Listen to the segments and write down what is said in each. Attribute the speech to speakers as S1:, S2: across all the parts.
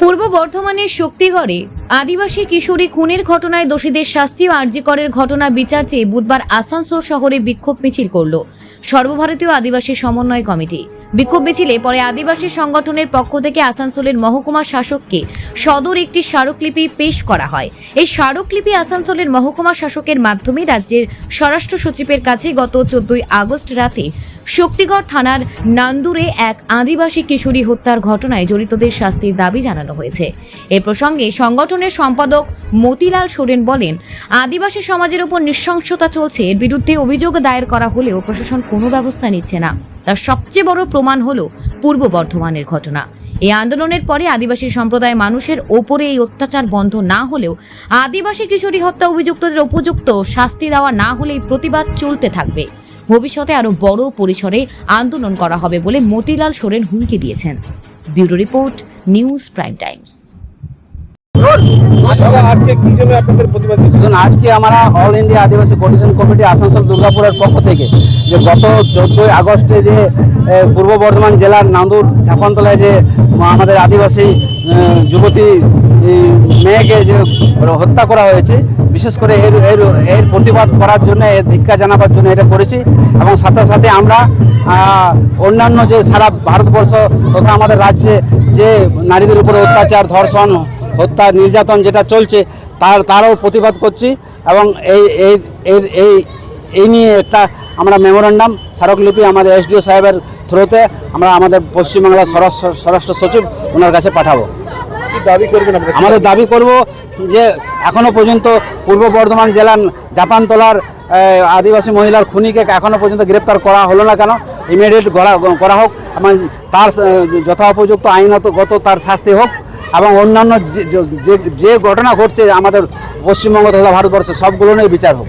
S1: পূর্ব বর্ধমানের শক্তিগড়ে আদিবাসী কিশোরী খুনের ঘটনায় দোষীদের শাস্তি ও আর্যিকরের ঘটনা বিচার চেয়ে বুধবার আসানসোল শহরে বিক্ষোভ মিছিল করল সর্বভারতীয় আদিবাসী সমন্বয় কমিটি। বিক্ষোভ মিছিলে পরে আদিবাসী সংগঠনের পক্ষ থেকে আসানসোলের মহকুমা শাসককে সদর একটি স্মারকলিপি পেশ করা হয়। এই স্মারকলিপি আসানসোলের মহকুমা শাসকের মাধ্যমে রাজ্যের স্বরাষ্ট্র সচিবের কাছে গত চোদ্দই আগস্ট রাতে শক্তিগড় থানার নান্দুরে এক আদিবাসী কিশোরী হত্যার ঘটনায় জড়িতদের শাস্তির দাবি জানানো হয়েছে। এ প্রসঙ্গে সংগঠনের সম্পাদক মতিলাল সোরেন বলেন, আদিবাসী সমাজের উপর নৃশংসতা চলছে, এর বিরুদ্ধে অভিযোগ দায়ের করা হলেও প্রশাসন কোনো ব্যবস্থা নিচ্ছে না। তার সবচেয়ে বড় প্রমাণ হল পূর্ব বর্ধমানের ঘটনা। এই আন্দোলনের পরে আদিবাসী সম্প্রদায়ের মানুষের ওপরে এই অত্যাচার বন্ধ না হলেও আদিবাসী কিশোরী হত্যা অভিযুক্তদের উপযুক্ত শাস্তি দেওয়া না হলেই প্রতিবাদ চলতে থাকবে। ভবিষ্যতে আরও বড় পরিসরে আন্দোলন করা হবে বলে মতিলাল সোরেন হুমকি দিয়েছেন। Bureau report news Prime Times.
S2: আচ্ছা, আজকে
S3: আমরা All India Adivasi coalition committee Asansol দুর্গাপুরের পক্ষ থেকে যে গত চোদ্দোই আগস্টে যে পূর্ব বর্ধমান জেলার নান্দুর ঝাপানতলায় যে আমাদের আদিবাসী যুবতী মেয়েকে যে হত্যা করা হয়েছে, বিশেষ করে এর এর এর প্রতিবাদ করার জন্য, এর ধিক্ষা জানাবার জন্য এটা করেছি এবং সাথে সাথে আমরা অন্যান্য যে সারা ভারতবর্ষ তথা আমাদের রাজ্যে যে নারীদের উপরে অত্যাচার, ধর্ষণ, হত্যা, নির্যাতন যেটা চলছে, তার, তারও প্রতিবাদ করছি এবং এই এই এই এই নিয়ে একটা আমরা মেমোরান্ডাম স্মারকলিপি আমাদের এসডিও সাহেবের থ্রুতে আমরা আমাদের পশ্চিমবাংলার স্বরাষ্ট্র স্বরাষ্ট্র সচিব ওনার কাছে পাঠাবো।
S2: দাবি করবেন
S3: আমাদের দাবি করব যে এখনও পর্যন্ত পূর্ব বর্ধমান জেলার জাপানতলার আদিবাসী মহিলার খুনিকে এখনও পর্যন্ত গ্রেপ্তার করা হলো না কেন? ইমিডিয়েট করা হোক এবং তার যথোপযুক্ত আইনগত তার শাস্তি হোক এবং অন্যান্য যে- যে- ঘটনা ঘটছে আমাদের পশ্চিমবঙ্গ তথা ভারতবর্ষে সবগুলো নিয়ে বিচার হোক।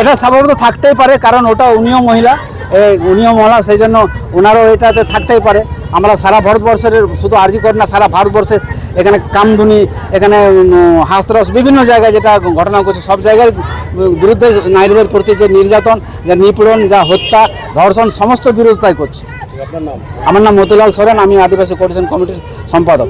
S3: এটা স্বাভাবিক থাকতেই পারে কারণ ওটা উনিও মহিলা। উনিও মহিলা সেই জন্য ওনারও এটাতে থাকতেই পারে। আমরা সারা ভারতবর্ষের শুধু আর্জি করি না সারা ভারতবর্ষে এখানে কামদুনি এখানে হাস্তরস বিভিন্ন জায়গায় যেটা ঘটনা ঘটছে সব জায়গার উম, বিরুদ্ধে নারীদের প্রতি যে নির্যাতন যা নিপীড়ন যা হত্যা ধর্ষণ সমস্ত বিরোধিতাই করছে। আমার নাম মতিলাল সোরেন আমি আদিবাসী কোর্ডিনেশন কমিটির সম্পাদক।